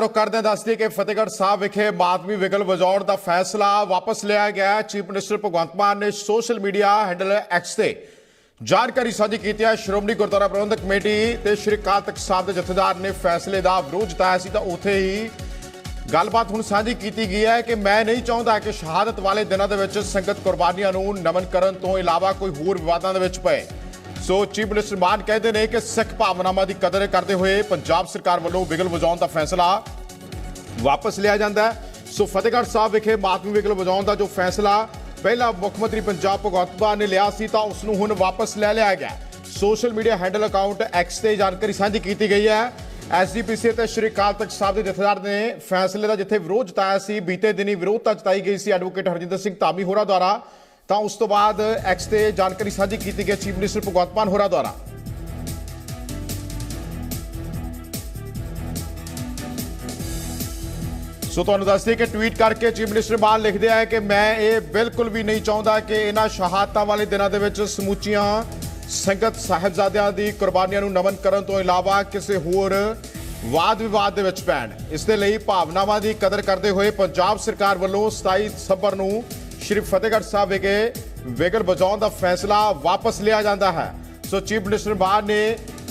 ਰੁਕ ਕਰਦੇ ਦੱਸਦੀ ਕਿ ਫਤਿਹਗੜ੍ਹ ਸਾਹਿਬ ਵਿਖੇ ਮਾਤਮੀ ਵਿਗਲ ਵਜਾਉਣ ਦਾ ਫੈਸਲਾ ਵਾਪਸ ਲਿਆ ਗਿਆ ਚੀਫ ਮਿਨਿਸਟਰ ਭਗਵੰਤ ਮਾਨ ਨੇ ਸੋਸ਼ਲ ਮੀਡੀਆ ਹੈਂਡਲ ਐਕਸ ਤੇ ਜਾਣਕਾਰੀ ਸਾਂਝੀ ਕੀਤੀ ਹੈ। ਸ਼੍ਰੋਮਣੀ ਗੁਰਦੁਆਰਾ ਪ੍ਰਬੰਧਕ ਕਮੇਟੀ ਤੇ ਸ਼੍ਰੀ ਅਕਾਲ ਤਖਤ ਸਾਹਿਬ ਦੇ ਜਥੇਦਾਰ ਨੇ ਫੈਸਲੇ ਦਾ ਵਿਰੋਧ ਜਤਾਇਆ ਸੀ। ਤਾਂ ਉੱਥੇ ਹੀ ਗੱਲਬਾਤ ਹੁਣ ਸਾਂਝੀ ਕੀਤੀ ਗਈ ਹੈ ਕਿ ਮੈਂ ਨਹੀਂ ਚਾਹੁੰਦਾ ਕਿ ਸ਼ਹਾਦਤ ਵਾਲੇ ਦਿਨਾਂ ਦੇ ਵਿੱਚ ਸੰਗਤ ਕੁਰਬਾਨੀਆਂ ਨੂੰ ਨਮਨ ਕਰਨ ਤੋਂ ਇਲਾਵਾ ਕੋਈ ਹੋਰ ਵਿਵਾਦਾਂ ਦੇ ਵਿੱਚ ਪਏ। ਸੋ ਚੀਫ ਮਿਨਿਸਟਰ ਮਾਨ ਕਹਿੰਦੇ ਨੇ ਕਿ ਸਿੱਖ ਭਾਵਨਾਵਾਂ ਦੀ ਕਦਰ ਕਰਦੇ ਹੋਏ ਪੰਜਾਬ ਸਰਕਾਰ ਵੱਲੋਂ ਵਿਗਲ ਵਜਾਉਣ ਦਾ ਫੈਸਲਾ ਵਾਪਸ ਲਿਆ ਜਾਂਦਾ ਸੋ ਫਤਿਹਗੜ੍ਹ ਸਾਹਿਬ ਵਿਖੇ ਮਾਤਮੀ ਵਿਗਲ ਵਜਾਉਣ ਦਾ ਜੋ ਫੈਸਲਾ ਪਹਿਲਾਂ ਮੁੱਖ ਮੰਤਰੀ ਪੰਜਾਬ ਭਗਵੰਤ ਮਾਨ ਨੇ ਲਿਆ ਸੀ ਤਾਂ ਉਸ ਨੂੰ ਹੁਣ ਵਾਪਸ ਲੈ ਲਿਆ ਗਿਆ social media handle account X ਤੇ ਜਾਣਕਾਰੀ ਸਾਂਝੀ ਕੀਤੀ ਗਈ ਹੈ। ਐਸਜੀਪੀਸੀ ਤੇ ਸ਼੍ਰੀ ਅਕਾਲ ਤਖਤ ਸਾਹਿਬ ਦੇ ਜਥੇਦਾਰ ਨੇ ਫੈਸਲੇ ਦਾ ਜਿੱਥੇ ਵਿਰੋਧ ਜਤਾਇਆ ਸੀ, ਬੀਤੇ ਦਿਨੀ ਵਿਰੋਧਤਾ ਜਤਾਈ ਗਈ ਸੀ ਐਡਵੋਕੇਟ ਹਰਜਿੰਦਰ ਸਿੰਘ ਧਾਮੀ ਹੋਰਾਂ ਦੁਆਰਾ। ਤਾਂ ਉਸ ਤੋਂ ਬਾਅਦ ਐਕਸ ਤੇ ਜਾਣਕਾਰੀ ਸਾਂਝੀ ਕੀਤੀ ਗਈ ਚੀਫ ਮਿਨਿਸਟਰ ਭਗਵੰਤ ਮਾਨ ਹੋਰਾਂ ਦੁਆਰਾ। ਸੋ ਤੁਹਾਨੂੰ ਦੱਸ ਦਈਏ ਕਿ ਟਵੀਟ ਕਰਕੇ ਚੀਫ ਮਿਨਿਸਟਰ ਮਾਨ ਲਿਖਦੇ ਆ ਕਿ ਮੈਂ ਇਹ ਬਿਲਕੁਲ ਵੀ ਨਹੀਂ ਚਾਹੁੰਦਾ ਕਿ ਇਹਨਾਂ ਸ਼ਹਾਦਤਾਂ ਵਾਲੇ ਦਿਨਾਂ ਦੇ ਵਿੱਚ ਸਮੁੱਚੀਆਂ ਸੰਗਤ ਸਾਹਿਬਜ਼ਾਦਿਆਂ ਦੀ ਕੁਰਬਾਨੀਆਂ ਨੂੰ ਨਮਨ ਕਰਨ ਤੋਂ ਇਲਾਵਾ ਕਿਸੇ ਹੋਰ ਵਾਦ ਵਿਵਾਦ ਦੇ ਵਿੱਚ ਪੈਣ। ਇਸ ਦੇ ਲਈ ਭਾਵਨਾਵਾਂ ਦੀ ਕਦਰ ਕਰਦੇ ਹੋਏ ਪੰਜਾਬ ਸਰਕਾਰ ਵੱਲੋਂ 27 ਸਤੰਬਰ ਨੂੰ ਸ਼੍ਰੀ ਫਤਿਹਗੜ੍ਹ ਸਾਹਿਬ ਵਿਖੇ ਵਿਗਲ ਵਜਾਉਣ ਦਾ ਫੈਸਲਾ ਵਾਪਸ ਲਿਆ ਜਾਂਦਾ ਹੈ। ਸੋ ਚੀਫ ਮਿਨਿਸਟਰ ਮਾਨ ਨੇ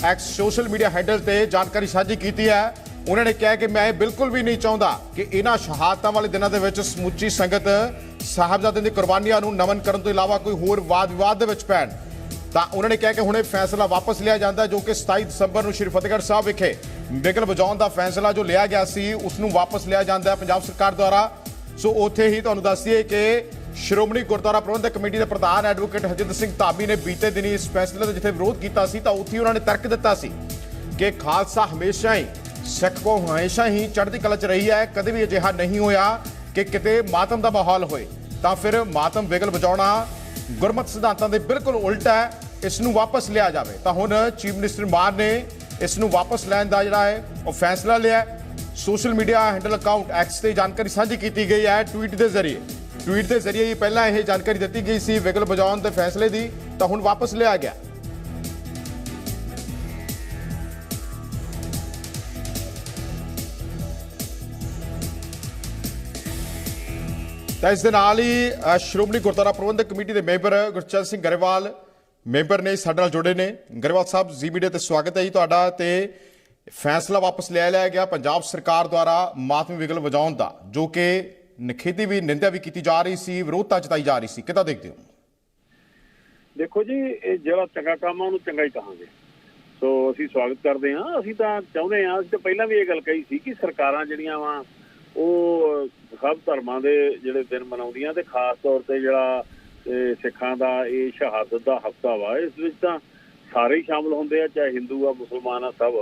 ਐਕਸ ਸੋਸ਼ਲ ਮੀਡੀਆ ਹੈਂਡਲ ਤੇ ਜਾਣਕਾਰੀ ਸਾਂਝੀ ਕੀਤੀ ਹੈ। ਉਹਨਾਂ ਨੇ ਕਿਹਾ ਕਿ ਮੈਂ ਇਹ ਬਿਲਕੁਲ ਵੀ ਨਹੀਂ ਚਾਹੁੰਦਾ ਕਿ ਇਹਨਾਂ ਸ਼ਹਾਦਤਾਂ ਵਾਲੇ ਦਿਨਾਂ ਦੇ ਵਿੱਚ ਸਮੁੱਚੀ ਸੰਗਤ ਸਾਹਿਬਜ਼ਾਦਿਆਂ ਦੀ ਕੁਰਬਾਨੀਆਂ ਨੂੰ ਨਮਨ ਕਰਨ ਤੋਂ ਇਲਾਵਾ ਕੋਈ ਹੋਰ ਵਾਦ ਵਿਵਾਦ ਦੇ ਵਿੱਚ ਪੈਣ। ਤਾਂ ਉਹਨਾਂ ਨੇ ਕਿਹਾ ਕਿ ਹੁਣ ਇਹ ਫੈਸਲਾ ਵਾਪਸ ਲਿਆ ਜਾਂਦਾ ਜੋ ਕਿ 27 ਦਸੰਬਰ ਨੂੰ ਸ਼੍ਰੀ ਫਤਿਹਗੜ੍ਹ ਸਾਹਿਬ ਵਿਖੇ ਬਿਗਲ ਵਜਾਉਣ ਦਾ ਫੈਸਲਾ ਜੋ ਲਿਆ ਗਿਆ ਸੀ, ਉਸ ਨੂੰ ਵਾਪਸ ਲਿਆ ਜਾਂਦਾ ਹੈ ਪੰਜਾਬ ਸਰਕਾਰ ਦੁਆਰਾ। ਸੋ ਉੱਥੇ ਹੀ ਤੁਹਾਨੂੰ ਦੱਸ ਦਈਏ ਕਿ ਸ਼੍ਰੋਮਣੀ ਗੁਰਦੁਆਰਾ ਪ੍ਰਬੰਧਕ ਕਮੇਟੀ ਦੇ ਪ੍ਰਧਾਨ ਐਡਵੋਕੇਟ ਹਰਜਿੰਦਰ ਸਿੰਘ ਧਾਮੀ ਨੇ ਬੀਤੇ ਦਿਨੀ ਇਸ ਫੈਸਲੇ ਦਾ ਜਿੱਥੇ ਵਿਰੋਧ ਕੀਤਾ ਸੀ ਤਾਂ ਉੱਥੇ ਉਹਨਾਂ ਨੇ ਤਰਕ ਦਿੱਤਾ ਸੀ ਕਿ ਖਾਲਸਾ ਹਮੇਸ਼ਾ ਹੀ ਸਿੱਖ ਕੋ ਹਮੇਸ਼ਾ ਹੀ ਚੜ੍ਹਦੀ ਕਲਾ 'ਚ ਰਹੀ ਹੈ, ਕਦੇ ਵੀ ਅਜਿਹਾ ਨਹੀਂ ਹੋਇਆ ਕਿ ਕਿਤੇ ਮਾਤਮ ਦਾ ਮਾਹੌਲ ਹੋਏ। ਤਾਂ ਫਿਰ ਮਾਤਮ ਵਿਗਲ ਵਜਾਉਣਾ ਗੁਰਮਤ ਸਿਧਾਂਤਾਂ ਦੇ ਬਿਲਕੁਲ ਉਲਟ ਹੈ, ਇਸ ਨੂੰ ਵਾਪਸ ਲਿਆ ਜਾਵੇ। ਤਾਂ ਹੁਣ ਚੀਫ ਮਿਨਿਸਟਰ ਮਾਨ ਨੇ ਇਸ ਨੂੰ ਵਾਪਸ ਲੈਣ ਦਾ ਜਿਹੜਾ ਹੈ, ਉਹ ਫੈਸਲਾ ਲਿਆ social media handle account X ਤੇ ਜਾਣਕਾਰੀ ਸਾਂਝੀ ਕੀਤੀ ਗਈ ਹੈ, ਟਵੀਟ ਦੇ ਜ਼ਰੀਏ। ਟਵੀਟ ਦੇ ਜ਼ਰੀਏ ਹੀ ਪਹਿਲਾਂ ਇਹ ਜਾਣਕਾਰੀ ਦਿੱਤੀ ਗਈ ਸੀ ਵਿਗਲ ਵਜਾਉਣ ਦੇ ਫੈਸਲੇ ਦੀ, ਤਾਂ ਹੁਣ ਵਾਪਸ ਲਿਆ ਗਿਆ। ਤਾਂ ਇਸ ਦੇ ਨਾਲ ਹੀ ਸ਼੍ਰੋਮਣੀ ਗੁਰਦੁਆਰਾ ਪ੍ਰਬੰਧਕ ਕਮੇਟੀ ਦੇ ਮੈਂਬਰ ਗੁਰਚਰਨ ਸਿੰਘ ਗਰੇਵਾਲ, ਮੈਂਬਰ ਨੇ ਸਾਡੇ ਨਾਲ ਜੁੜੇ ਨੇ। ਗਰੇਵਾਲ ਸਾਹਿਬ, ਜੀ ਮੀਡੀਆ ਤੇ ਸਵਾਗਤ ਹੈ ਜੀ ਤੁਹਾਡਾ ਤੇ ਫੈਸਲਾ ਵਾਪਸ ਲੈ ਲਿਆ ਗਿਆ ਪੰਜਾਬ ਸਰਕਾਰ ਦੁਆਰਾ ਮਾਤਮ ਵਿਗਲ ਵਜਾਉਣ ਦਾ, ਜੋ ਕਿ ਨਖੇਦੀ ਵੀ, ਨਿੰਦਿਆ ਵੀ ਕੀਤੀ ਜਾ ਰਹੀ ਸੀ, ਵਿਰੋਧਤਾ ਜਤਾਈ ਜਾ ਰਹੀ ਸੀ। ਕਿੱਦਾਂ ਦੇਖਦੇ ਹੋ? ਦੇਖੋ ਜੀ, ਇਹ ਜਿਹੜਾ ਚੰਗਾ ਕੰਮ ਆ, ਉਹਨੂੰ ਚੰਗਾ ਹੀ ਕਹਾਂਗੇ। ਸੋ ਅਸੀਂ ਸਵਾਗਤ ਕਰਦੇ ਹਾਂ। ਅਸੀਂ ਤਾਂ ਚਾਹੁੰਦੇ ਹਾਂ, ਅਸੀਂ ਤਾਂ ਪਹਿਲਾਂ ਵੀ ਇਹ ਗੱਲ ਕਹੀ ਸੀ ਕਿ ਸਰਕਾਰਾਂ ਜਿਹੜੀਆਂ ਵਾ, ਉਹ ਸਭ ਧਰਮਾਂ ਦੇ ਜਿਹੜੇ ਦਿਨ ਮਨਾਉਂਦੀਆਂ ਤੇ ਖਾਸ ਤੌਰ ਤੇ ਜਿਹੜਾ ਸਿੱਖਾਂ ਦਾ, ਇਹ ਸ਼ਹਾਦਤ ਦਾ ਹਫਤਾ ਵਾ, ਇਸ ਵਿੱਚ ਤਾਂ ਸਾਰੇ ਹੀ ਸ਼ਾਮਲ ਹੁੰਦੇ ਆ, ਚਾਹੇ ਹਿੰਦੂ ਆ, ਮੁਸਲਮਾਨ ਆ, ਸਭ।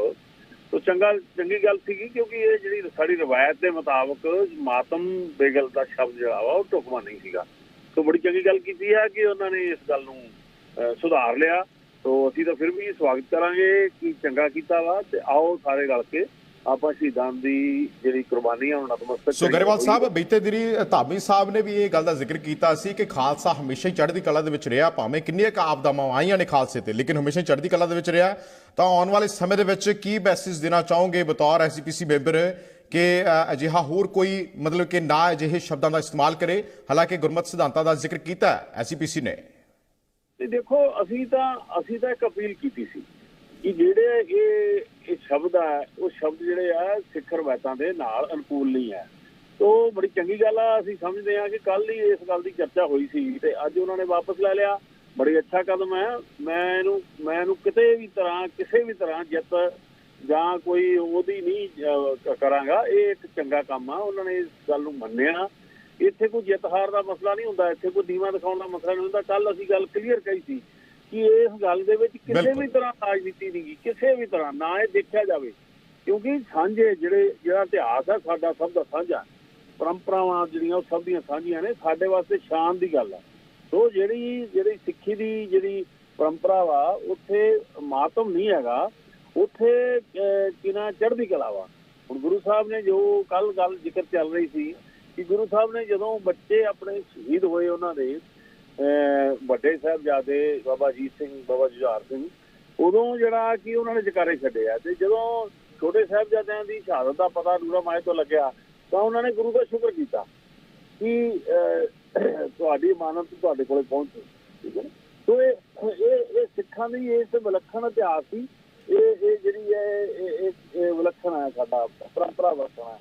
ਸੋ ਚੰਗਾ, ਚੰਗੀ ਗੱਲ ਸੀਗੀ ਕਿਉਂਕਿ ਇਹ ਜਿਹੜੀ ਸਾਡੀ ਰਵਾਇਤ ਦੇ ਮੁਤਾਬਕ ਮਾਤਮ ਬੇਗਲ ਦਾ ਸ਼ਬਦ ਜਿਹੜਾ ਵਾ ਉਹ ਢੁਕਵਾਂ ਨਹੀਂ ਸੀਗਾ। ਸੋ ਬੜੀ ਚੰਗੀ ਗੱਲ ਕੀਤੀ ਹੈ ਕਿ ਉਹਨਾਂ ਨੇ ਇਸ ਗੱਲ ਨੂੰ ਸੁਧਾਰ ਲਿਆ। ਸੋ ਅਸੀਂ ਤਾਂ ਫਿਰ ਵੀ ਸਵਾਗਤ ਕਰਾਂਗੇ ਕਿ ਚੰਗਾ ਕੀਤਾ ਵਾ ਤੇ ਆਓ ਸਾਰੇ ਰਲ ਕੇ ਆਪਾਂ ਸ਼ਹੀਦਾਂ ਦੀ ਜਿਹੜੀ ਕੁਰਬਾਨੀ ਆ ਉਹਨਾਂ ਨਤਮਸਤਕ ਸੋ। ਗਰੇਵਾਲ ਸਾਹਿਬ ਬੀਤੇ ਦਿਨੀ ਧਾਮੀ ਸਾਹਿਬ ਨੇ ਵੀ ਇਹ ਗੱਲ ਦਾ ਜ਼ਿਕਰ ਕੀਤਾ ਸੀ ਕਿ ਖਾਲਸਾ ਹਮੇਸ਼ਾ ਹੀ ਚੜ੍ਹਦੀ ਕਲਾ ਦੇ ਵਿੱਚ ਰਿਹਾ ਭਾਵੇਂ ਕਿੰਨੀਆਂ ਕੁ ਆਪਦਾਵਾਂ ਆਈਆਂ ਨੇ ਖਾਲਸੇ ਤੇ ਲੇਕਿਨ ਹਮੇਸ਼ਾ ਹੀ ਚੜ੍ਹਦੀ ਕਲਾ ਦੇ ਵਿੱਚ ਰਿਹਾ। ਤਾਂ ਆਉਣ ਵਾਲੇ ਸਮੇਂ ਦੇ ਵਿੱਚ ਕੀ ਮੈਸੇਜ ਦੇਣਾ ਚਾਹੋਗੇ ਬਤੌਰ ਐਸਜੀਪੀਸੀ ਮੈਂਬਰ ਕਿ ਅਜਿਹਾ ਹੋਰ ਕੋਈ ਮਤਲਬ ਕਿ ਨਾ ਅਜਿਹੇ ਸ਼ਬਦਾਂ ਦਾ ਇਸਤੇਮਾਲ ਕਰੇ? ਹਾਲਾਂਕਿ ਗੁਰਮਤ ਸਿਧਾਂਤਾਂ ਦਾ ਜ਼ਿਕਰ ਕੀਤਾ ਐਸਜੀਪੀਸੀ ਨੇ। ਤੇ ਦੇਖੋ ਅਸੀਂ ਤਾਂ ਅਸੀਂ ਤਾਂ ਇੱਕ ਅਪੀਲ ਕੀਤੀ ਸੀ। ਕਿ ਜਿਹੜੇ ਇਹ ਇਹ ਸ਼ਬਦ ਆ, ਉਹ ਸ਼ਬਦ ਜਿਹੜੇ ਆ ਸਿੱਖ ਰਵਾਇਤਾਂ ਦੇ ਨਾਲ ਅਨੁਕੂਲ ਨਹੀਂ ਹੈ ਤੋ ਬੜੀ ਚੰਗੀ ਗੱਲ ਆ, ਅਸੀਂ ਸਮਝਦੇ ਆ ਕਿ ਕੱਲ ਹੀ ਇਸ ਗੱਲ ਦੀ ਚਰਚਾ ਹੋਈ ਸੀ ਤੇ ਅੱਜ ਉਹਨਾਂ ਨੇ ਵਾਪਸ ਲੈ ਲਿਆ। ਬੜੀ ਅੱਛਾ ਕਦਮ ਹੈ ਮੈਂ ਇਹਨੂੰ ਮੈਂ ਇਹਨੂੰ ਕਿਤੇ ਵੀ ਤਰ੍ਹਾਂ ਕਿਸੇ ਵੀ ਤਰ੍ਹਾਂ ਜਿੱਤ ਜਾਂ ਕੋਈ ਉਹਦੀ ਨਹੀਂ ਕਰਾਂਗਾ। ਇਹ ਇੱਕ ਚੰਗਾ ਕੰਮ ਆ। ਉਹਨਾਂ ਨੇ ਇਸ ਗੱਲ ਨੂੰ ਮੰਨਿਆ। ਇੱਥੇ ਕੋਈ ਜਿੱਤ ਹਾਰ ਦਾ ਮਸਲਾ ਨਹੀਂ ਹੁੰਦਾ। ਇੱਥੇ ਕੋਈ ਦੀਵਾ ਦਿਖਾਉਣ ਦਾ ਮਸਲਾ ਨਹੀਂ ਹੁੰਦਾ। ਕੱਲ ਅਸੀਂ ਗੱਲ ਕਲੀਅਰ ਕਹੀ ਸੀ ਕਿ ਇਸ ਗੱਲ ਦੇ ਵਿੱਚ ਕਿਸੇ। ਵੀ ਤਰ੍ਹਾਂ ਰਾਜਨੀਤੀ ਨਹੀਂ ਕਿਸੇ ਵੀ ਤਰ੍ਹਾਂ ਨਾ ਇਹ ਦੇਖਿਆ ਜਾਵੇ। ਕਿਉਂਕਿ ਸਾਂਝੇ ਜਿਹੜੇ ਜਿਹੜਾ ਇਤਿਹਾਸ ਆ ਸਾਡਾ ਸਭ ਦਾ ਸਾਂਝਾ। ਪਰੰਪਰਾਵਾਂ ਜਿਹੜੀਆਂ ਉਹ ਸਭ ਦੀਆਂ ਸਾਂਝੀਆਂ ਨੇ ਸਾਡੇ ਵਾਸਤੇ ਸ਼ਾਨ ਦੀ ਗੱਲ ਆ। ਸੋ ਜਿਹੜੀ ਜਿਹੜੀ ਸਿੱਖੀ ਦੀ ਜਿਹੜੀ ਪਰੰਪਰਾ ਵਾ ਉੱਥੇ ਮਾਤਮ ਨਹੀਂ ਹੈਗਾ। ਉੱਥੇ ਕਿਨਾ ਚੜ੍ਹਦੀ ਕਲਾ ਵਾ। ਹੁਣ ਗੁਰੂ ਸਾਹਿਬ ਨੇ ਜੋ ਕੱਲ ਗੱਲ ਜ਼ਿਕਰ ਚੱਲ ਰਹੀ ਸੀ ਕਿ ਗੁਰੂ ਸਾਹਿਬ ਨੇ ਜਦੋਂ ਬੱਚੇ ਆਪਣੇ ਸ਼ਹੀਦ ਹੋਏ ਉਹਨਾਂ ਦੇ ਵੱਡੇ ਸਾਹਿਬਜ਼ਾਦੇ ਬਾਬਾ ਅਜੀਤ ਸਿੰਘ, ਬਾਬਾ ਜੁਝਾਰ ਸਿੰਘ, ਉਦੋਂ ਜਿਹੜਾ ਕਿ ਉਹਨਾਂ ਨੇ ਜਕਾਰੇ ਛੱਡੇ ਆ ਤੇ ਜਦੋਂ ਛੋਟੇ ਸਾਹਿਬਜ਼ਾਦਿਆਂ ਦੀ ਸ਼ਹਾਦਤ ਦਾ ਪਤਾ ਨੂਰਾ ਮਾਏ ਤੋਂ ਲੱਗਿਆ, ਤਾਂ ਉਹਨਾਂ ਨੇ ਗੁਰੂ ਦਾ ਸ਼ੁਕਰ ਕੀਤਾ ਕਿ ਤੁਹਾਡੀ ਮਾਨਵ ਤੁਹਾਡੇ ਕੋਲੇ ਪਹੁੰਚੀ, ਠੀਕ ਹੈ ਸੋ ਇਹ ਇਹ ਸਿੱਖਾਂ ਦੀ ਇਸ ਵਿਲੱਖਣ ਇਤਿਹਾਸ ਸੀ ਇਹ ਇਹ ਜਿਹੜੀ ਹੈ, ਇਹ ਵਿਲੱਖਣ ਹੈ ਸਾਡਾ ਪਰੰਪਰਾ ਵਿਲੱਖਣ ਹੈ।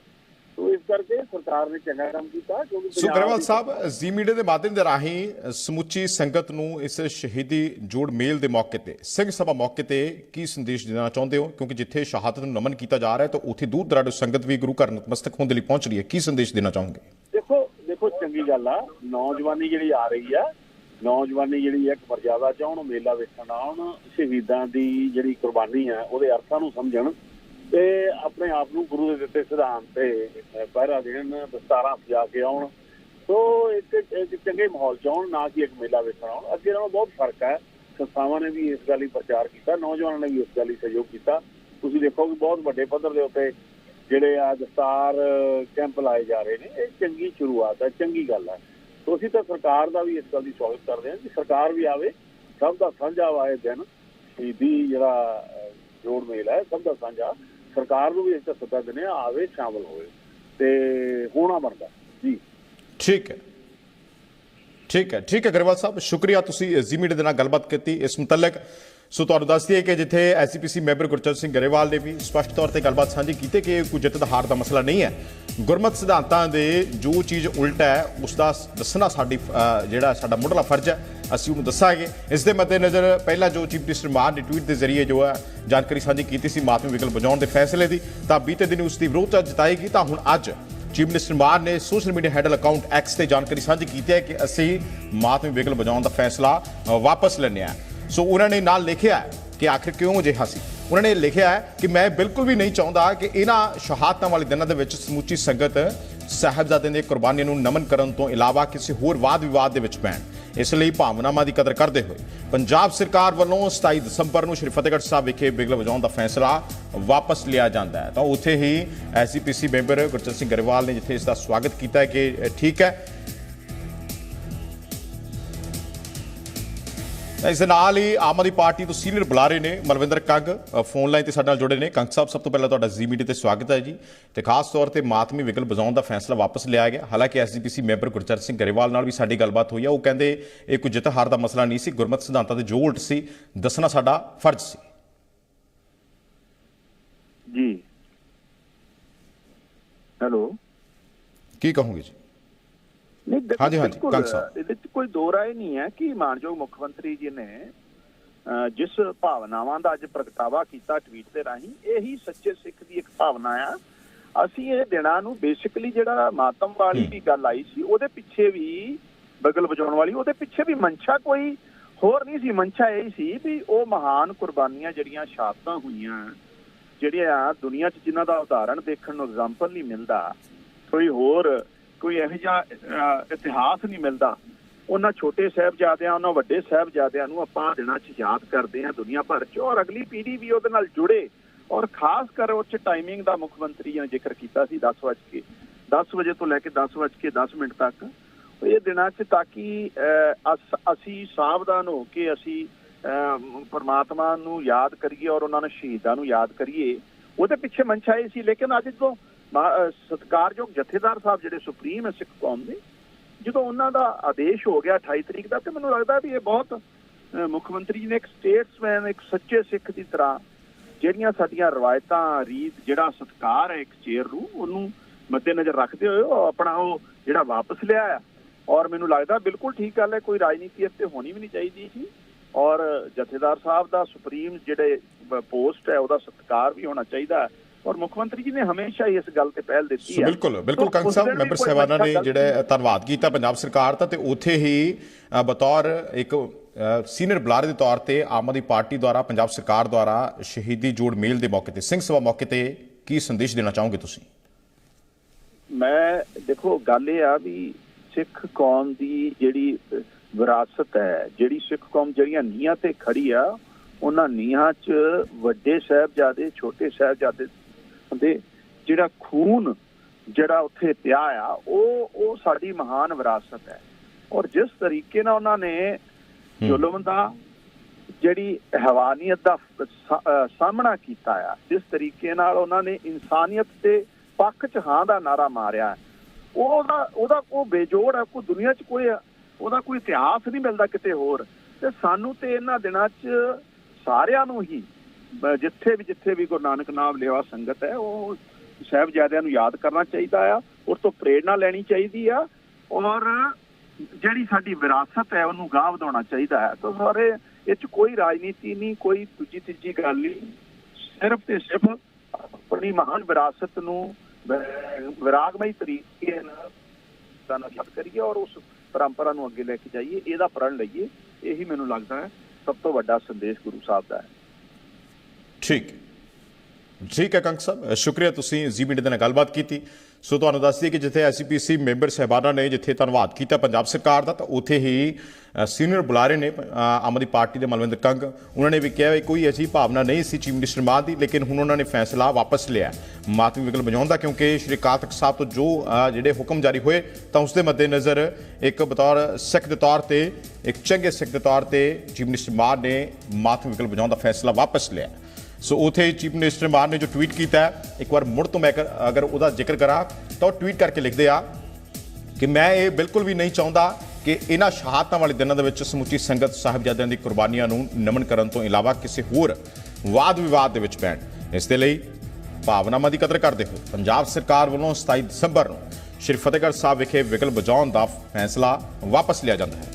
ਸੋ ਇਸ ਕਰਕੇ ਸਰਕਾਰ ਨੇ ਚੰਗਾ ਕੰਮ ਕੀਤਾ ਕਿਉਂਕਿ ਸੋ ਗਰੇਵਾਲ ਸਾਹਿਬ ਜ਼ੀ ਮੀਡੀਆ ਦੇ ਮਾਧਿਅਮ ਦੇ ਰਾਹੀਂ ਸਮੁੱਚੀ ਸੰਗਤ ਨੂੰ ਇਸ ਸ਼ਹੀਦੀ ਜੋੜ ਮੇਲ ਦੇ ਮੌਕੇ ਤੇ ਸਿੰਘ ਸਭਾ ਮੌਕੇ ਤੇ ਕੀ ਸੰਦੇਸ਼ ਦੇਣਾ ਚਾਹੁੰਦੇ ਹੋ? ਕਿਉਂਕਿ ਜਿੱਥੇ ਸ਼ਹਾਦਤ ਨੂੰ ਨਮਨ ਕੀਤਾ ਜਾ ਰਿਹਾ ਹੈ ਤਾਂ ਉੱਥੇ ਦੂਰ ਦਰਾਡੇ ਸੰਗਤ ਵੀ ਗੁਰੂ ਘਰ ਨਤਮਸਤਕ ਹੋਣ ਦੇ ਲਈ ਪਹੁੰਚ ਰਹੀ ਹੈ। ਕੀ ਸੰਦੇਸ਼ ਦੇਣਾ ਚਾਹੋਗੇ? ਦੇਖੋ ਦੇਖੋ ਚੰਗੀ ਗੱਲ ਆ। ਨੌਜਵਾਨੀ ਜਿਹੜੀ ਆ ਰਹੀ ਆ ਨੌਜਵਾਨੀ ਜਿਹੜੀ ਇੱਕ ਮਰਜ਼ਾਦਾ ਚਾਹਣ ਮੇਲਾ ਵੇਖਣ ਆਉਣ ਸ਼ਹੀਦਾਂ ਦੀ ਜਿਹੜੀ ਕੁਰਬਾਨੀ ਆ ਉਹਦੇ ਅਰਥਾਂ ਨੂੰ ਸਮਝਣ। ਤੇ ਆਪਣੇ ਆਪ ਨੂੰ ਗੁਰੂ ਦੇ ਦਿੱਤੇ ਸਿਧਾਂਤ ਤੇ ਪਹਿਰਾ ਦੇਣ, ਦਸਤਾਰਾਂ ਸਜਾ ਕੇ ਆਉਣ। ਸੋ ਇੱਕ ਚੰਗੇ ਮਾਹੌਲ ਚ ਆਉਣ, ਨਾ ਕਿ ਇੱਕ ਮੇਲਾ ਵੇਖਣ ਆਉਣ। ਅੱਗੇ ਨਾਲੋਂ ਬਹੁਤ ਫ਼ਰਕ ਹੈ। ਸੰਸਥਾਵਾਂ ਨੇ ਵੀ ਇਸ ਗੱਲ ਲਈ ਪ੍ਰਚਾਰ ਕੀਤਾ, ਨੌਜਵਾਨਾਂ ਨੇ ਵੀ ਇਸ ਗੱਲ ਲਈ ਸਹਿਯੋਗ ਕੀਤਾ। ਤੁਸੀਂ ਦੇਖੋ ਕਿ ਬਹੁਤ ਵੱਡੇ ਪੱਧਰ ਦੇ ਉੱਤੇ ਜਿਹੜੇ ਆ ਦਸਤਾਰ ਕੈਂਪ ਲਾਏ ਜਾ ਰਹੇ ਨੇ। ਇਹ ਚੰਗੀ ਸ਼ੁਰੂਆਤ ਹੈ, ਚੰਗੀ ਗੱਲ ਹੈ। ਸੋ ਅਸੀਂ ਤਾਂ ਸਰਕਾਰ ਦਾ ਵੀ ਇਸ ਗੱਲ ਦੀ ਸਵਾਗਤ ਕਰਦੇ ਹਾਂ ਕਿ ਸਰਕਾਰ ਵੀ ਆਵੇ, ਸਭ ਦਾ ਸਾਂਝਾ ਵਾਏ ਦਿਨ ਸ਼ਹੀਦੀ ਜਿਹੜਾ ਜੋੜ ਮੇਲ ਹੈ, ਸਭ ਦਾ ਸਾਂਝਾ। ਸਰਕਾਰ ਨੂੰ ਵੀ ਇਸ ਦਾ ਸੱਦਾ ਦਿੰਦੇ ਹਾਂ, ਆਵੇ, ਸ਼ਾਮਲ ਹੋਵੇ। ਤੇ ਹੋਣਾ ਬਣਦਾ, ਜੀ। ਠੀਕ ਹੈ। ਠੀਕ ਹੈ ਠੀਕ ਹੈ, ਗਰੇਵਾਲ ਸਾਹਿਬ, ਸ਼ੁਕਰੀਆ ਤੁਸੀਂ ਜ਼ੀ ਮੀਡੀਆ ਦੇ ਨਾਲ ਗੱਲਬਾਤ ਕੀਤੀ। ਇਸ ਮੁਤਲਕ, ਸੋ ਤੁਹਾਨੂੰ ਦੱਸ ਦਈਏ ਕਿ ਜਿੱਥੇ ਐਸਪੀਸੀ ਮੈਂਬਰ ਗੁਰਚਰਨ ਸਿੰਘ ਗਰੇਵਾਲ ਨੇ ਵੀ ਸਪਸ਼ਟ ਤੌਰ ਤੇ ਗੱਲਬਾਤ ਸਾਂਝੀ ਕੀਤੀ ਕਿ ਕੋਈ ਜਿੱਤ ਦਾ ਹਾਰ ਦਾ ਮਸਲਾ ਨਹੀਂ ਹੈ। ਗੁਰਮਤ ਸਿਧਾਂਤਾਂ ਦੇ ਜੋ ਚੀਜ਼ ਉਲਟ ਹੈ ਉਸ ਦਾ ਦੱਸਣਾ ਸਾਡੀ ਜਿਹੜਾ ਸਾਡਾ ਮੁੱਢਲਾ ਫਰਜ਼ ਹੈ। ਅਸੀਂ ਉਹਨੂੰ ਦੱਸਾਂਗੇ। ਇਸ ਦੇ ਮੱਦੇਨਜ਼ਰ ਪਹਿਲਾਂ ਜੋ ਚੀਫ ਮਿਨਿਸਟਰ ਮਾਨ ਨੇ ਟਵੀਟ ਦੇ ਜ਼ਰੀਏ ਜੋ ਹੈ ਜਾਣਕਾਰੀ ਸਾਂਝੀ ਕੀਤੀ ਸੀ ਮਾਤਮੀ ਵਿਕਲ ਬਚਾਉਣ ਦੇ ਫੈਸਲੇ ਦੀ, ਤਾਂ ਬੀਤੇ ਦਿਨ ਉਸ ਦੀ ਵਿਰੋਧਤਾ ਜਤਾਈ ਗਈ ਤਾਂ ਹੁਣ ਅੱਜ ਚੀਫ ਮਿਨਿਸਟਰ ਮਾਨ ਨੇ social media handle account X ਤੇ ਜਾਣਕਾਰੀ ਸਾਂਝੀ ਕੀਤੀ ਹੈ ਕਿ ਅਸੀਂ ਮਾਤਮੀ ਵਿਕਲ ਵਜਾਉਣ ਦਾ ਫੈਸਲਾ ਵਾਪਸ ਲੈਂਦੇ ਹਾਂ। ਸੋ ਉਹਨਾਂ ਨੇ ਨਾਲ ਲਿਖਿਆ ਕਿ ਆਖਿਰ ਕਿਉਂ ਅਜਿਹਾ ਸੀ? ਉਹਨਾਂ ਨੇ ਲਿਖਿਆ ਕਿ ਮੈਂ ਬਿਲਕੁਲ ਵੀ ਨਹੀਂ ਚਾਹੁੰਦਾ ਕਿ ਇਹਨਾਂ ਸ਼ਹਾਦਤਾਂ ਵਾਲੇ ਦਿਨਾਂ ਦੇ ਵਿੱਚ ਸਮੁੱਚੀ ਸੰਗਤ ਸਾਹਿਬਜ਼ਾਦਿਆਂ ਦੀਆਂ ਕੁਰਬਾਨੀਆਂ ਨੂੰ ਨਮਨ ਕਰਨ ਤੋਂ ਇਲਾਵਾ ਕਿਸੇ ਹੋਰ ਵਾਦ ਵਿਵਾਦ ਦੇ ਵਿੱਚ ਪੈਣ। ਇਸ ਲਈ ਭਾਵਨਾਵਾਂ ਦੀ ਕਦਰ ਕਰਦੇ ਹੋਏ ਪੰਜਾਬ ਸਰਕਾਰ ਵੱਲੋਂ 27 ਦਸੰਬਰ ਨੂੰ ਸ਼੍ਰੀ ਫਤਿਹਗੜ੍ਹ ਸਾਹਿਬ ਵਿਖੇ ਬਿਗਲ ਵਜਾਉਣ ਦਾ ਫੈਸਲਾ ਵਾਪਸ ਲਿਆ ਜਾਂਦਾ ਹੈ। ਤਾਂ ਉੱਥੇ ਹੀ ਐਸਜੀਪੀਸੀ ਮੈਂਬਰ ਗੁਰਚਰਨ ਸਿੰਘ ਗਰੇਵਾਲ ਨੇ ਜਿੱਥੇ ਇਸ ਦਾ ਸਵਾਗਤ ਕੀਤਾ ਹੈ ਕਿ ਠੀਕ ਹੈ। ਇਸ ਦੇ ਨਾਲ ਹੀ ਆਮ ਆਦਮੀ ਪਾਰਟੀ ਤੋਂ ਸੀਨੀਅਰ ਬੁਲਾਰੇ ਨੇ ਮਲਵਿੰਦਰ ਕੰਗ ਫੋਨ ਲਾਈਨ ਤੇ ਸਾਡੇ ਨਾਲ ਜੁੜੇ ਨੇ। ਕੰਗ ਸਾਹਿਬ ਸਭ ਤੋਂ ਪਹਿਲਾਂ ਤੁਹਾਡਾ ਜ਼ੀ ਮੀਡੀਆ ਤੇ ਸਵਾਗਤ ਹੈ ਜੀ। ਤੇ ਖਾਸ ਤੌਰ ਤੇ ਮਾਤਮੀ ਵਿਗਲ ਬਜਾਉਣ ਦਾ ਫੈਸਲਾ ਵਾਪਸ ਲਿਆ ਗਿਆ। ਹਾਲਾਂਕਿ ਐਸਜੀਪੀਸੀ ਮੈਂਬਰ ਗੁਰਚਰਨ ਸਿੰਘ ਗਰੇਵਾਲ ਨਾਲ ਵੀ ਸਾਡੀ ਗੱਲਬਾਤ ਹੋਈ ਹੈ ਉਹ ਕਹਿੰਦੇ ਇਹ ਕੋਈ ਜਿੱਤ ਹਾਰ ਦਾ ਮਸਲਾ ਨਹੀਂ ਸੀ ਗੁਰਮਤ ਸਿਧਾਂਤਾਂ ਦੇ ਜੋ ਉਲਟ ਸੀ ਦੱਸਣਾ ਸਾਡਾ ਫਰਜ਼ ਸੀ। ਜੀ। ਹੈਲੋ। ਕੀ ਕਹੋਗੇ ਜੀ? ਨਹੀਂ ਹਾਂਜੀ, ਹਾਂਜੀ, ਕੰਗ ਸਾਹਿਬ। ਇਹਦੇ ਚ ਕੋਈ ਦੋ ਰਾਏ ਨਹੀਂ ਹੈ ਕਿ ਮਾਨਯੋਗ ਮੁੱਖ ਮੰਤਰੀ ਜੀ ਨੇ ਜਿਸ ਭਾਵਨਾਵਾਂ ਦਾ ਅੱਜ ਪ੍ਰਗਟਾਵਾ ਕੀਤਾ ਟਵੀਟ ਦੇ ਰਾਹੀਂ ਇਹੀ ਸੱਚੇ ਸਿੱਖ ਦੀ ਇੱਕ ਭਾਵਨਾ ਆ। ਅਸੀਂ ਇਹ ਦਿਨਾਂ ਨੂੰ ਬੇਸਿਕਲੀ ਜਿਹੜਾ ਮਾਤਮ ਵਾਲੀ ਵੀ ਗੱਲ ਆਈ ਸੀ ਉਹਦੇ ਪਿੱਛੇ ਵੀ ਬਗਲ ਵਜਾਉਣ ਵਾਲੀ ਉਹਦੇ ਪਿੱਛੇ ਵੀ ਮਨਸ਼ਾ ਕੋਈ ਹੋਰ ਨਹੀਂ ਸੀ। ਮਨਸ਼ਾ ਇਹ ਸੀ ਵੀ ਉਹ ਮਹਾਨ ਕੁਰਬਾਨੀਆਂ ਜਿਹੜੀਆਂ ਸ਼ਹਾਦਤਾਂ ਹੋਈਆਂ ਜਿਹੜੀਆਂ ਦੁਨੀਆ 'ਚ ਜਿਨ੍ਹਾਂ ਦਾ ਉਦਾਹਰਣ ਦੇਖਣ ਨੂੰ ਐਗਜ਼ਾਮਪਲ ਨਹੀਂ ਮਿਲਦਾ ਕੋਈ ਹੋਰ ਕੋਈ ਇਹੋ ਜਿਹਾ ਇਤਿਹਾਸ ਨਹੀਂ ਮਿਲਦਾ। ਉਹਨਾਂ ਛੋਟੇ ਸਾਹਿਬਜ਼ਾਦਿਆਂ ਉਹਨਾਂ ਵੱਡੇ ਸਾਹਿਬਜ਼ਾਦਿਆਂ ਨੂੰ ਆਪਾਂ ਦਿਨਾਂ 'ਚ ਯਾਦ ਕਰਦੇ ਹਾਂ ਦੁਨੀਆ ਭਰ 'ਚ ਔਰ ਅਗਲੀ ਪੀੜ੍ਹੀ ਵੀ ਉਹਦੇ ਨਾਲ ਜੁੜੇ। ਔਰ ਖਾਸ ਕਰ ਉਹ 'ਚ ਟਾਈਮਿੰਗ ਦਾ ਮੁੱਖ ਮੰਤਰੀ ਨੇ ਜ਼ਿਕਰ ਕੀਤਾ ਸੀ 10 ਵਜੇ 10 ਵਜੇ ਤੋਂ ਲੈ ਕੇ 10 ਵਜੇ ਕੇ 10 ਮਿੰਟ ਤੱਕ। ਇਹ ਦਿਨਾਂ 'ਚ ਤਾਂ ਕਿ ਅਹ, ਅਸੀਂ ਸਾਵਧਾਨ ਹੋ ਕੇ ਅਸੀਂ ਅਹ, ਪਰਮਾਤਮਾ ਨੂੰ ਯਾਦ ਕਰੀਏ ਔਰ ਉਹਨਾਂ ਨੂੰ ਸ਼ਹੀਦਾਂ ਨੂੰ ਯਾਦ ਕਰੀਏ। ਉਹਦੇ ਪਿੱਛੇ ਮਨਸ਼ਾ ਇਹ ਸੀ ਲੇਕਿਨ ਅੱਜ ਤੋਂ ਸਤਿਕਾਰਯੋਗ ਜਥੇਦਾਰ ਸਾਹਿਬ ਜਿਹੜੇ ਸੁਪਰੀਮ ਹੈ ਸਿੱਖ ਕੌਮ ਦੇ, ਜਦੋਂ ਉਹਨਾਂ ਦਾ ਆਦੇਸ਼ ਹੋ ਗਿਆ 28 ਤਰੀਕ ਦਾ, ਤੇ ਮੈਨੂੰ ਲੱਗਦਾ ਵੀ ਇਹ ਬਹੁਤ ਮੁੱਖ ਮੰਤਰੀ ਜੀ ਨੇ ਇੱਕ ਸਟੇਟਸਮੈਨ ਇੱਕ ਸੱਚੇ ਸਿੱਖ ਦੀ ਤਰ੍ਹਾਂ ਜਿਹੜੀਆਂ ਸਾਡੀਆਂ ਰਵਾਇਤਾਂ, ਰੀਤ ਜਿਹੜਾ ਸਤਕਾਰ ਹੈ ਇੱਕ ਚੇਅਰ ਨੂੰ, ਉਹਨੂੰ ਮੱਦੇਨਜ਼ਰ ਰੱਖਦੇ ਹੋਏ ਉਹ ਆਪਣਾ ਉਹ ਜਿਹੜਾ ਵਾਪਸ ਲਿਆ ਆ ਔਰ ਮੈਨੂੰ ਲੱਗਦਾ ਬਿਲਕੁਲ ਠੀਕ ਗੱਲ ਹੈ, ਕੋਈ ਰਾਜਨੀਤੀ ਇੱਥੇ ਹੋਣੀ ਵੀ ਨਹੀਂ ਚਾਹੀਦੀ ਸੀ ਔਰ ਜਥੇਦਾਰ ਸਾਹਿਬ ਦਾ ਸੁਪਰੀਮ ਜਿਹੜੇ ਪੋਸਟ ਹੈ, ਉਹਦਾ ਸਤਕਾਰ ਵੀ ਹੋਣਾ ਚਾਹੀਦਾ ਹੈ। ਔਰ ਮੁੱਖ ਮੰਤਰੀ ਜੀ ਨੇ ਹਮੇਸ਼ਾ ਹੀ ਇਸ ਗੱਲ ਤੇ ਪਹਿਲ ਦਿੱਤੀ ਹੈ ਬਿਲਕੁਲ ਬਿਲਕੁਲ ਕੰਗ ਸਾਹਿਬ ਮੈਂਬਰ ਸਾਹਿਬਾਨਾਂ ਨੇ ਜਿਹੜੇ। ਧੰਨਵਾਦ ਕੀਤਾ ਪੰਜਾਬ ਸਰਕਾਰ ਦਾ ਤੇ ਉੱਥੇ ਹੀ ਬਤੌਰ ਇੱਕ ਸੀਨੀਅਰ ਬੁਲਾਰੇ ਦੇ ਤੌਰ ਤੇ ਆਮ ਆਦਮੀ ਪਾਰਟੀ ਦੁਆਰਾ ਪੰਜਾਬ ਸਰਕਾਰ ਦੁਆਰਾ ਸ਼ਹੀਦੀ ਜੋੜ ਮੇਲ ਦੇ ਮੌਕੇ ਤੇ ਸਿੰਘ ਸਭਾ ਮੌਕੇ ਤੇ ਕੀ ਸੰਦੇਸ਼ ਦੇਣਾ ਚਾਹੋਗੇ ਤੁਸੀਂ ਮੈਂ ਦੇਖੋ ਗੱਲ ਇਹ ਆ ਵੀ ਸਿੱਖ ਕੌਮ ਦੀ ਜਿਹੜੀ ਵਿਰਾਸਤ ਹੈ ਜਿਹੜੀ ਸਿੱਖ ਕੌਮ ਜਿਹੜੀਆਂ ਨੀਹਾਂ ਤੇ ਖੜੀ ਆ ਉਹਨਾਂ ਨੀਹਾਂ 'ਚ ਵੱਡੇ ਸਾਹਿਬਜ਼ਾਦੇ ਛੋਟੇ ਸਾਹਿਬਜ਼ਾਦੇ ਦੇ ਜਿਹੜਾ ਖੂਨ ਜਿਹੜਾ ਉੱਥੇ ਪਿਆ ਆ ਉਹ ਉਹ ਸਾਡੀ ਮਹਾਨ ਵਿਰਾਸਤ ਹੈ। ਔਰ ਜਿਸ ਤਰੀਕੇ ਨਾਲ ਉਹਨਾਂ ਨੇ ਜ਼ੁਲਮ ਦਾ ਜਿਹੜੀ ਹੈਵਾਨੀਅਤ ਦਾ ਸਾਹਮਣਾ ਕੀਤਾ ਆ ਜਿਸ ਤਰੀਕੇ ਨਾਲ ਉਹਨਾਂ ਨੇ ਇਨਸਾਨੀਅਤ ਦੇ ਪੱਖ 'ਚ ਹਾਂ ਦਾ ਨਾਰਾ ਮਾਰਿਆ ਉਹਦਾ ਉਹਦਾ ਉਹ ਬੇਜੋੜ ਹੈ ਕੋਈ ਦੁਨੀਆ 'ਚ ਕੋਈ ਉਹਦਾ ਕੋਈ ਇਤਿਹਾਸ ਨਹੀਂ ਮਿਲਦਾ ਕਿਤੇ ਹੋਰ। ਤੇ ਸਾਨੂੰ ਤੇ ਇਹਨਾਂ ਦਿਨਾਂ 'ਚ ਸਾਰਿਆਂ ਨੂੰ ਹੀ ਜਿੱਥੇ ਵੀ ਜਿੱਥੇ ਵੀ ਗੁਰੂ ਨਾਨਕ ਨਾਮ ਲੇਵਾ ਸੰਗਤ ਹੈ, ਉਹ ਸਾਹਿਬਜ਼ਾਦਿਆਂ ਨੂੰ ਯਾਦ ਕਰਨਾ ਚਾਹੀਦਾ ਆ, ਉਸ ਤੋਂ ਪ੍ਰੇਰਣਾ ਲੈਣੀ ਚਾਹੀਦੀ ਆ, ਔਰ ਜਿਹੜੀ ਸਾਡੀ ਵਿਰਾਸਤ ਹੈ, ਉਹਨੂੰ ਗਾਹ ਵਧਾਉਣਾ ਚਾਹੀਦਾ ਹੈ। ਤਾਂ ਸਾਰੇ, ਇਹ 'ਚ ਕੋਈ ਰਾਜਨੀਤੀ ਨਹੀਂ, ਕੋਈ ਦੂਜੀ, ਤੀਜੀ ਗੱਲ ਨਹੀਂ। ਸਿਰਫ ਤੇ ਸਿਰਫ ਆਪਣੀ ਮਹਾਨ ਵਿਰਾਸਤ ਨੂੰ ਵਿਰਾਗਮਈ ਤਰੀਕੇ ਨਾਲ ਦਾ ਨਸ਼ਟ ਕਰੀਏ ਔਰ ਉਸ ਪਰੰਪਰਾ ਨੂੰ ਅੱਗੇ ਲੈ ਕੇ ਜਾਈਏ, ਇਹਦਾ ਪ੍ਰਣ ਲਈਏ। ਇਹੀ ਮੈਨੂੰ ਲੱਗਦਾ ਹੈ, ਸਭ ਤੋਂ ਵੱਡਾ ਸੰਦੇਸ਼ ਗੁਰੂ ਸਾਹਿਬ ਦਾ ਹੈ। ਠੀਕ। ਠੀਕ ਹੈ ਕੰਕ ਸਾਹਿਬ। ਸ਼ੁਕਰੀਆ ਤੁਸੀਂ ਜੀ ਮੀਡੀਆ ਦੇ ਨਾਲ ਗੱਲਬਾਤ ਕੀਤੀ। ਸੋ ਤੁਹਾਨੂੰ ਦੱਸ ਦਈਏ ਕਿ ਜਿੱਥੇ ਐਸਪੀਸੀ ਮੈਂਬਰ ਸਹਿਬਾਨਾਂ ਨੇ ਜਿੱਥੇ ਧੰਨਵਾਦ ਕੀਤਾ ਪੰਜਾਬ ਸਰਕਾਰ ਦਾ, ਤਾਂ ਉੱਥੇ ਹੀ ਸੀਨੀਅਰ ਬੁਲਾਰੇ ਨੇ ਆਮ ਆਦਮੀ ਪਾਰਟੀ ਦੇ ਮਲਵਿੰਦਰ ਕੰਗ, ਉਹਨਾਂ ਨੇ ਵੀ ਕਿਹਾ ਵੀ ਕੋਈ ਐਸੀ ਭਾਵਨਾ ਨਹੀਂ ਸੀ ਚੀਫ ਮਿਨਿਸਟਰ ਮਾਨ ਦੀ, ਲੇਕਿਨ ਹੁਣ ਉਹਨਾਂ ਨੇ ਫੈਸਲਾ ਵਾਪਸ ਲਿਆ ਮਾਤਮੀ ਵਿਕਲ ਵਜਾਉਣ ਦਾ, ਕਿਉਂਕਿ ਸ਼੍ਰੀ ਕਾਤਕ ਸਾਹਿਬ ਤੋਂ ਜੋ ਜਿਹੜੇ ਹੁਕਮ ਜਾਰੀ ਹੋਏ, ਤਾਂ ਉਸ ਦੇ ਮੱਦੇਨਜ਼ਰ ਇੱਕ ਬਤੌਰ ਸਿੱਖ ਦੇ ਤੌਰ ਤੇ, ਇੱਕ ਚੰਗੇ ਸਿੱਖ ਦੇ ਤੌਰ ਤੇ ਚੀਫ ਮਿਨਿਸਟਰ ਮਾਨ ਨੇ ਮਾਤਮੀ ਵਿਕਲ ਵਜਾਉਣ ਦਾ ਫੈਸਲਾ ਵਾਪਸ ਲਿਆ ਸੋ ਉਥੇ ਚੀਫ ਮਿਨਿਸਟਰ ਮਾਨ ਨੇ ਜੋ ਟਵੀਟ ਕੀਤਾ ਇੱਕ ਵਾਰ ਮੁੜ ਤੋਂ ਮੈਂ ਅਗਰ ਉਹਦਾ ਜ਼ਿਕਰ ਕਰਾਂ, ਤਾਂ ਉਹ ਟਵੀਟ ਕਰਕੇ ਲਿਖਦੇ ਆ ਕਿ ਮੈਂ ਇਹ ਬਿਲਕੁਲ ਵੀ ਨਹੀਂ ਚਾਹੁੰਦਾ ਕਿ ਇਹਨਾਂ ਸ਼ਹਾਦਤਾਂ ਵਾਲੇ ਦਿਨਾਂ ਦੇ ਵਿੱਚ ਸਮੁੱਚੀ ਸੰਗਤ ਸਾਹਿਬਜ਼ਾਦਿਆਂ ਦੀ ਕੁਰਬਾਨੀਆਂ ਨੂੰ ਨਮਨ ਕਰਨ ਤੋਂ ਇਲਾਵਾ ਕਿਸੇ ਹੋਰ ਵਾਦ ਵਿਵਾਦ ਦੇ ਵਿੱਚ ਪੈਣ। ਇਸ ਦੇ ਲਈ ਭਾਵਨਾਵਾਂ ਦੀ ਕਦਰ ਕਰਦੇ ਹੋ ਪੰਜਾਬ ਸਰਕਾਰ ਵੱਲੋਂ 27 ਦਸੰਬਰ ਨੂੰ ਸ਼੍ਰੀ ਫਤਿਹਗੜ੍ਹ ਸਾਹਿਬ ਵਿਖੇ ਵਿਗਲ ਵਜਾਉਣ ਦਾ ਫੈਸਲਾ ਵਾਪਸ ਲਿਆ ਜਾਂਦਾ ਹੈ।